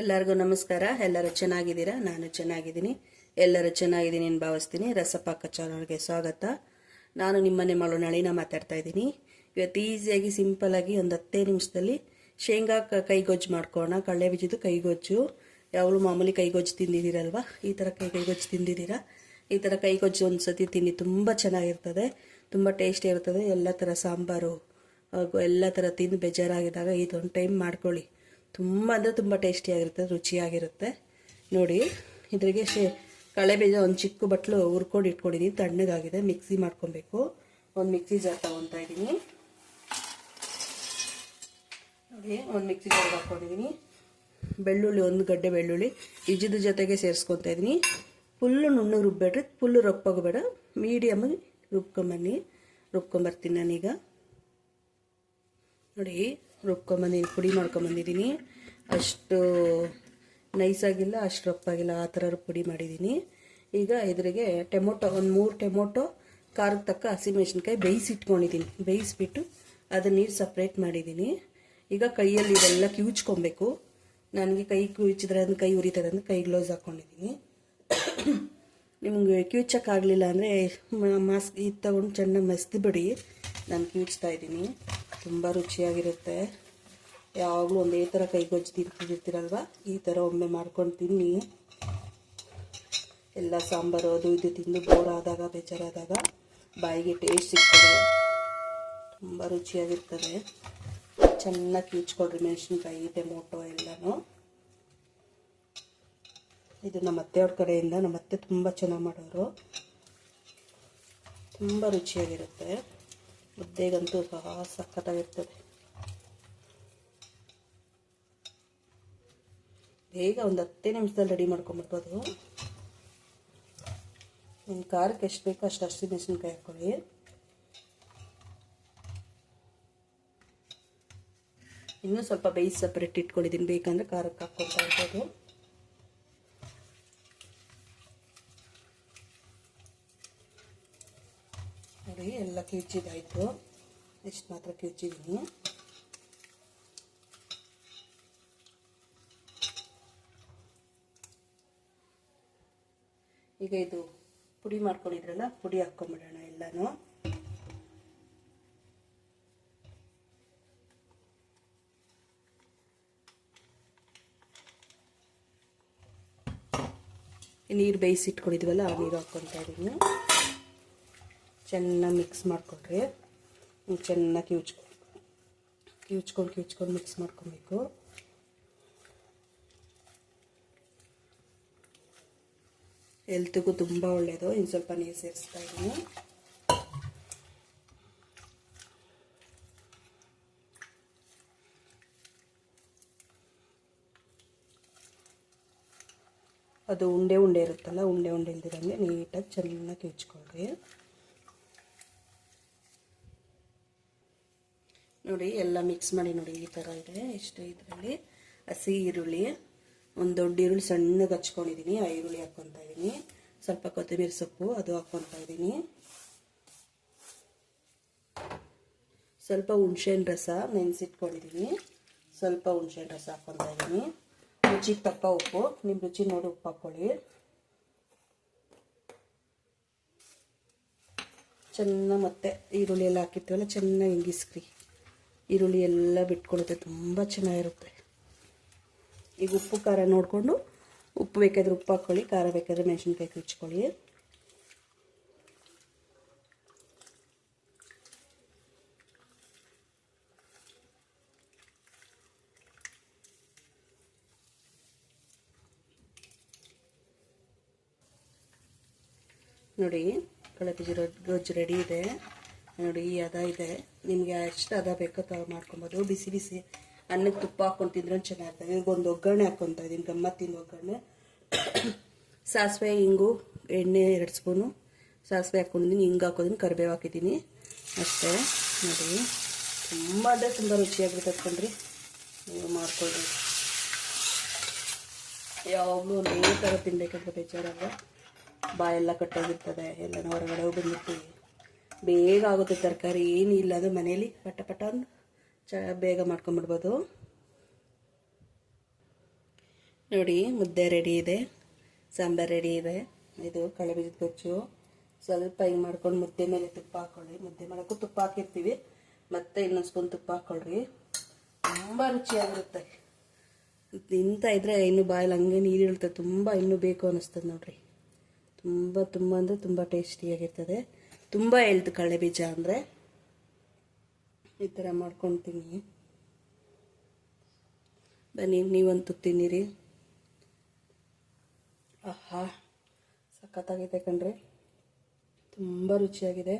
ಎಲ್ಲರಿಗೂ ನಮಸ್ಕಾರ. ಎಲ್ಲರೂ ಚೆನ್ನಾಗಿದ್ದೀರಾ? ನಾನು ಚೆನ್ನಾಗಿದ್ದೀನಿ. ಎಲ್ಲರೂ ಚೆನ್ನಾಗಿದ್ದೀನಿ ಅಂತ ಭಾವಿಸ್ತೀನಿ. ರಸಪಾಕ ಚಾನಲ್ಗೆ ಸ್ವಾಗತ. ನಾನು ನಿಮ್ಮನೆ ಮಾಡೋ ನಳಿನ ಮಾತಾಡ್ತಾ ಇದ್ದೀನಿ. ಇವತ್ತು ಈಸಿಯಾಗಿ ಸಿಂಪಲಾಗಿ ಒಂದು ಹತ್ತೇ ನಿಮಿಷದಲ್ಲಿ ಶೇಂಗಾ ಕೈಗೊಜ್ಜು ಮಾಡ್ಕೋಣ ಕಳ್ಳೆ ಬೀಜದ್ದು ಕೈಗೊಜ್ಜು. ಯಾವಾಗಲೂ ಮಾಮೂಲಿ ಕೈಗೊಜ್ಜು ತಿಂದಿದ್ದೀರಲ್ವಾ? ಈ ಥರ ಕೈ ಕೈಗೊಜ್ಜು ತಿಂದಿದ್ದೀರಾ? ಈ ಥರ ಕೈಗೊಜ್ಜು ಒಂದು ಸತಿ ತಿನ್ನಿ ತುಂಬ ಚೆನ್ನಾಗಿರ್ತದೆ. ತುಂಬ ಟೇಸ್ಟಿ ಇರ್ತದೆ. ಎಲ್ಲ ಥರ ಸಾಂಬಾರು ಹಾಗೂ ಎಲ್ಲ ಥರ ತಿಂದು ಬೇಜಾರಾಗಿದ್ದಾಗ ಇದೊಂದು ಟೈಮ್ ಮಾಡ್ಕೊಳ್ಳಿ. ತುಂಬ ಅಂದರೆ ತುಂಬ ಟೇಸ್ಟಿಯಾಗಿರುತ್ತೆ ರುಚಿಯಾಗಿರುತ್ತೆ. ನೋಡಿ, ಇದ್ರಿಗೆ ಶೇ, ಕಳೆ ಬೀಜ ಒಂದು ಚಿಕ್ಕ ಬಟ್ಲು ಹುರ್ಕೊಂಡು ಇಟ್ಕೊಂಡಿದ್ದೀನಿ ತಣ್ಣಗಾಗಿದೆ ಮಿಕ್ಸಿ ಮಾಡ್ಕೊಬೇಕು. ಒಂದು ಮಿಕ್ಸಿ ಜಾರ್ ತೊಗೊತಾ ಇದ್ದೀನಿ ನೋಡಿ, ಒಂದು ಮಿಕ್ಸಿ ಜಾರ್ ಹಾಕ್ಕೊಂಡಿದ್ದೀನಿ ಬೆಳ್ಳುಳ್ಳಿ, ಒಂದು ಗಡ್ಡೆ ಬೆಳ್ಳುಳ್ಳಿ ಇಜ್ಜಿದ ಜೊತೆಗೆ ಸೇರಿಸ್ಕೊತಾ ಇದ್ದೀನಿ ಫುಲ್ಲು ನುಣ್ಣಗೆ ರುಬ್ಬೇಡ್ರಿ, ಫುಲ್ಲು ರೊಪ್ಪೋಗಬೇಡ ಮೀಡಿಯಮ್ ರುಬ್ಕೊಂಬನ್ನಿ ರುಬ್ಕೊಂಬರ್ತೀನಿ ನಾನೀಗ. ನೋಡಿ ರುಬ್ಕೊಂಬಂದಿದ್ದೀನಿ ಪುಡಿ ಮಾಡ್ಕೊಂಬಂದಿದ್ದೀನಿ ಅಷ್ಟು ನೈಸಾಗಿಲ್ಲ ಅಷ್ಟು ರಪ್ಪಾಗಿಲ್ಲ ಆ ಥರ ಪುಡಿ ಮಾಡಿದ್ದೀನಿ ಈಗ ಇದ್ರಿಗೆ ಟೊಮೊಟೊ, ಒಂದು ಮೂರು ಟೊಮೊಟೊ ಖಾರಕ್ಕೆ ತಕ್ಕ ಹಸಿಮೆಣ್ಸಿನ್ಕಾಯಿ ಬೇಯಿಸಿಟ್ಕೊಂಡಿದ್ದೀನಿ ಬೇಯಿಸ್ಬಿಟ್ಟು ಅದನ್ನ ನೀರು ಸಪ್ರೇಟ್ ಮಾಡಿದ್ದೀನಿ ಈಗ ಕೈಯಲ್ಲಿ ಇದೆಲ್ಲ ಕಿವುಚ್ಕೊಬೇಕು. ನನಗೆ ಕೈ ಕಿವುಚಿದ್ರೆ ಅದನ್ನ ಕೈ ಉರಿತದೆ ಅಂದರೆ ಕೈ ಗ್ಲೌಸ್ ಹಾಕ್ಕೊಂಡಿದ್ದೀನಿ ನಿಮಗೆ ಕಿವುಚಕ್ಕಾಗಲಿಲ್ಲ ಅಂದರೆ ಮಾಸ್ಕ್ ಇದು ತಗೊಂಡು ಚೆನ್ನಾಗಿ ಮಸ್ತಿ ಬಿಡಿ. ನಾನು ಕಿವುಚ್ತಾ ಇದ್ದೀನಿ. ತುಂಬ ರುಚಿಯಾಗಿರುತ್ತೆ. ಯಾವಾಗಲೂ ಒಂದೇ ಥರ ಕೈಗೊಜ್ಜು ತಿಂತಿರ್ತೀರಲ್ವ? ಈ ಥರ ಒಮ್ಮೆ ಮಾಡ್ಕೊಂಡು ತಿನ್ನಿ. ಎಲ್ಲ ಸಾಂಬಾರು ಅದು ಇದು ತಿಂದು ಬೋರ್ ಆದಾಗ, ಬೇಜಾರಾದಾಗ ಬಾಯಿಗೆ ಟೇಸ್ಟ್ ಸಿಗ್ತದೆ. ತುಂಬ ರುಚಿಯಾಗಿರ್ತದೆ. ಚೆನ್ನಾಗಿ ಕೀಚ್ಕೊಡ್ರಿ ಮೆಣಸಿನ್ಕಾಯಿ, ಟೊಮೊಟೊ ಎಲ್ಲನೂ. ಇದು ನಮ್ಮ ಅತ್ತೆಯವ್ರ ಕಡೆಯಿಂದ, ನಮ್ಮ ಅತ್ತೆ ತುಂಬ ಚೆನ್ನಾಗಿ ಮಾಡೋರು. ತುಂಬ ರುಚಿಯಾಗಿರುತ್ತೆ. ಮುದ್ದೆಗಂತೂ ಸಹ ಸಖತ್ತಾಗಿರ್ತದೆ. ಬೇಗ ಒಂದು ಹತ್ತೇ ನಿಮಿಷದಲ್ಲಿ ರೆಡಿ ಮಾಡ್ಕೊಂಬಿಡ್ಬೋದು. ನಿಮ್ಮ ಖಾರಕ್ಕೆ ಎಷ್ಟು ಬೇಕೋ ಅಷ್ಟು ಹಸಿ ಮೆಣಸಿನ್ಕಾಯಿ ಹಾಕ್ಕೊಳ್ಳಿ. ಇನ್ನೂ ಸ್ವಲ್ಪ ಬೇಯಿಸಿ ಸಪ್ರೇಟ್ ಇಟ್ಕೊಂಡಿದ್ದೀನಿ, ಬೇಕಂದ್ರೆ ಖಾರಕ್ಕೆ ಹಾಕ್ಕೊಳ್ತಾ ಇರ್ಬೋದು. ನೋಡಿ, ಎಲ್ಲ ಕಿಚ್ಚಿದಾಯಿತು ಎಷ್ಟು ಮಾತ್ರ ಕಿಚ್ಚಿದ್ದೀನಿ ಈಗ ಇದು ಪುಡಿ ಮಾಡ್ಕೊಂಡಿದ್ರಲ್ಲ, ಪುಡಿ ಹಾಕ್ಕೊಂಬಿಡೋಣ ಎಲ್ಲನೂ. ನೀರು ಬೇಯಿಸಿಟ್ಕೊಂಡಿದ್ವಲ್ಲ, ಆ ನೀರು ಹಾಕ್ಕೊತಾ ಇದ್ದೀನಿ ಚೆನ್ನಾಗಿ ಮಿಕ್ಸ್ ಮಾಡಿಕೊಡ್ರಿ ಚೆನ್ನಾಗಿ ಕಿವುಚ್ಕೊ, ಕಿವುಚ್ಕೊಂಡು ಕಿವುಚ್ಕೊಂಡು ಮಿಕ್ಸ್ ಮಾಡ್ಕೊಬೇಕು. ಹೆಲ್ತ್ಗೂ ತುಂಬ ಒಳ್ಳೆಯದು ಇನ್ನು ಸ್ವಲ್ಪ ನೀರು ಸೇರಿಸ್ತಾ ಇದ್ದೀನಿ. ಅದು ಉಂಡೆ ಉಂಡೆ ಇರುತ್ತಲ್ಲ, ಉಂಡೆ ಉಂಡೆ ಇಲ್ದಿರಂಗೆ ನೀಟಾಗಿ ಚೆನ್ನಾಗಿ ಕಿವುಚ್ಕೊಳ್ರಿ. ನೋಡಿ, ಎಲ್ಲ ಮಿಕ್ಸ್ ಮಾಡಿ ನೋಡಿ, ಈ ಥರ ಇದೆ. ಇಷ್ಟು ಇದರಲ್ಲಿ ಹಸಿ ಈರುಳ್ಳಿ, ಒಂದು ದೊಡ್ಡ ಈರುಳ್ಳಿ ಸಣ್ಣಗೆ ಹಚ್ಕೊಂಡಿದ್ದೀನಿ ಆ ಈರುಳ್ಳಿ ಹಾಕ್ಕೊತಾ ಇದ್ದೀನಿ ಸ್ವಲ್ಪ ಕೊತ್ತಂಬರಿ ಸೊಪ್ಪು, ಅದು ಹಾಕ್ಕೊತಾ ಇದ್ದೀನಿ ಸ್ವಲ್ಪ ಹುಣ್ಸೆಹಣ್ಣು ರಸ ನೆನೆಸಿಟ್ಕೊಂಡಿದ್ದೀನಿ ಸ್ವಲ್ಪ ಹುಣ್ಸೆಹಣ್ಣು ರಸ ಹಾಕ್ಕೊತಾ ಇದ್ದೀನಿ ರುಚಿಗೆ ತಕ್ಕ ಉಪ್ಪು ನಿಮ್ಮ ರುಚಿ ನೋಡಿ ಉಪ್ಪು ಹಾಕ್ಕೊಳ್ಳಿ ಚೆನ್ನಾಗಿ ಮತ್ತೆ ಈರುಳ್ಳಿ ಎಲ್ಲ ಹಾಕಿರ್ತೀವಲ್ಲ, ಚೆನ್ನಾಗಿ ಹಿಂಗಿಸ್ರಿ. ಈರುಳ್ಳಿ ಎಲ್ಲ ಬಿಟ್ಕೊಳುತ್ತೆ, ತುಂಬ ಚೆನ್ನಾಗಿರುತ್ತೆ. ಈಗ ಉಪ್ಪು, ಖಾರ ನೋಡಿಕೊಂಡು, ಉಪ್ಪು ಬೇಕಾದ್ರೆ ಉಪ್ಪು ಹಾಕ್ಕೊಳ್ಳಿ ಖಾರ ಬೇಕಾದ್ರೆ ಮೆಣಸಿನ್ಕಾಯಿ ಕುಚ್ಕೊಳ್ಳಿ. ನೋಡಿ, ಕಳಪಿ ಗೊಜ್ಜು ರೆಡಿ ಇದೆ. ನೋಡಿ, ಈ ಅದ ಇದೆ. ನಿಮಗೆ ಎಷ್ಟು ಅದ ಬೇಕೋ ತ ಮಾಡ್ಕೊಬೋದು. ಬಿಸಿ ಬಿಸಿ ಅನ್ನಕ್ಕೆ ತುಪ್ಪ ಹಾಕೊಂಡು ತಿಂದ್ರೆ ಚೆನ್ನಾಗಿರ್ತದೆ ಈಗ ಒಂದು ಒಗ್ಗರಣೆ ಹಾಕೊತಾ ಇದ್ದೀನಿ ಗಮ್ಮತ್ತಿನ ಒಗ್ಗರಣೆ. ಸಾಸಿವೆ ಹಿಂಗು ಎಣ್ಣೆ ಎರಡು ಸ್ಪೂನು. ಸಾಸಿವೆ ಹಾಕ್ಕೊಂಡಿದ್ದೀನಿ ಹಿಂಗೆ ಹಾಕೋದೀನಿ ಕರಿಬೇವು ಹಾಕಿದ್ದೀನಿ ಅಷ್ಟೇ. ನೋಡಿ, ತುಂಬ ಅಂದರೆ ತುಂಬ ರುಚಿಯಾಗಿರ್ತದೆ ಕಣ್ರಿ ನೀವು ಮಾಡ್ಕೊಳ್ರಿ. ಯಾವಾಗಲೂ ಒಂದೇ ಥರ ತಿನ್ಬೇಕಂದ್ರೆ ಬೇಜಾರಲ್ಲ ಬಾಯೆಲ್ಲ ಕಟ್ಟೋಗಿರ್ತದೆ ಎಲ್ಲ ಹೊರಗಡೆ ಹೋಗಿ ಬಂದಿರ್ತೀವಿ ಬೇಗ ಆಗುತ್ತೆ ತರಕಾರಿ, ಏನು ಇಲ್ಲ ಅದು ಮನೇಲಿ ಪಟ ಪಟ ಚ ಬೇಗ ಮಾಡ್ಕೊಂಬಿಡ್ಬೋದು. ನೋಡಿ, ಮುದ್ದೆ ರೆಡಿ ಇದೆ, ಸಾಂಬಾರು ರೆಡಿ ಇದೆ. ಇದು ಕಡಲೆಬೀಜದ ಗೊಜ್ಜು. ಸ್ವಲ್ಪ ಹಿಂಗೆ ಮಾಡ್ಕೊಂಡು ಮುದ್ದೆ ಮೇಲೆ ತುಪ್ಪ ಹಾಕೊಳ್ಳಿ. ಮುದ್ದೆ ಮಾಡೋಕ್ಕೂ ತುಪ್ಪ ಹಾಕಿರ್ತೀವಿ. ಮತ್ತೆ ಇನ್ನೊಂದು ಸ್ಪೂನ್ ತುಪ್ಪ ಹಾಕ್ಕೊಳ್ರಿ ತುಂಬ ರುಚಿಯಾಗಿರುತ್ತೆ. ತಿಂತಾ ಇದ್ರೆ ಇನ್ನು ಬಾಯಲ್ಲಿ ಹಂಗೆ ನೀರು ಇಳುತ್ತೆ ತುಂಬ ಇನ್ನೂ ಬೇಕು ಅನ್ನಿಸ್ತದೆ ನೋಡಿರಿ. ತುಂಬ ತುಂಬ ಅಂದರೆ ತುಂಬ ಟೇಸ್ಟಿಯಾಗಿರ್ತದೆ ತುಂಬ ಹೇಳ್ತು ಕಳೆ ಬೀಜ ಅಂದರೆ ಈ ಥರ ಮಾಡ್ಕೊತೀನಿ. ಬನ್ನಿ, ನೀವಂತೂ ತಿನ್ನಿರಿ. ಆಹಾ ಸಖತ್ತಾಗಿದೆ ಕಣ್ರಿ. ತುಂಬ ರುಚಿಯಾಗಿದೆ.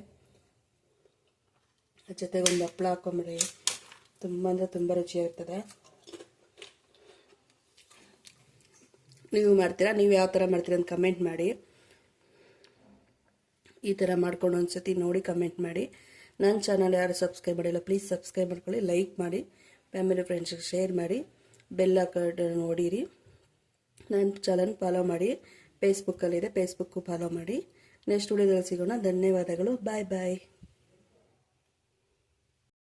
ಜೊತೆಗೆ ಒಂದು ಹಪ್ಪಳ ಹಾಕೊಂಬಿಡಿ. ತುಂಬ ಅಂದರೆ ತುಂಬ ರುಚಿಯಾಗಿರ್ತದೆ ನೀವು ಮಾಡ್ತೀರಾ? ನೀವು ಯಾವ ಥರ ಮಾಡ್ತೀರಾ ಅಂತ ಕಮೆಂಟ್ ಮಾಡಿ. ಈ ಥರ ಮಾಡ್ಕೊಂಡು ಒಂದ್ಸತಿ ನೋಡಿ ಕಮೆಂಟ್ ಮಾಡಿ. ನನ್ನ ಚಾನಲ್ ಯಾರು ಸಬ್ಸ್ಕ್ರೈಬ್ ಮಾಡಿಲ್ಲ ಪ್ಲೀಸ್ ಸಬ್ಸ್ಕ್ರೈಬ್ ಮಾಡ್ಕೊಳ್ಳಿ ಲೈಕ್ ಮಾಡಿ ಫ್ಯಾಮಿಲಿ ಫ್ರೆಂಡ್ಸ್ಗೆ ಶೇರ್ ಮಾಡಿ ಬೆಲ್ಲ ಕಾರ್ಡ್ ನೋಡಿರಿ ನನ್ನ ಚಾನಲ್ ಫಾಲೋ ಮಾಡಿ ಫೇಸ್ಬುಕ್ಕಲ್ಲಿದೆ ಫೇಸ್ಬುಕ್ಕು ಫಾಲೋ ಮಾಡಿ. ನೆಕ್ಸ್ಟ್ ವಿಡಿಯೋದಲ್ಲಿ ಸಿಗೋಣ. ಧನ್ಯವಾದಗಳು. ಬಾಯ್ ಬಾಯ್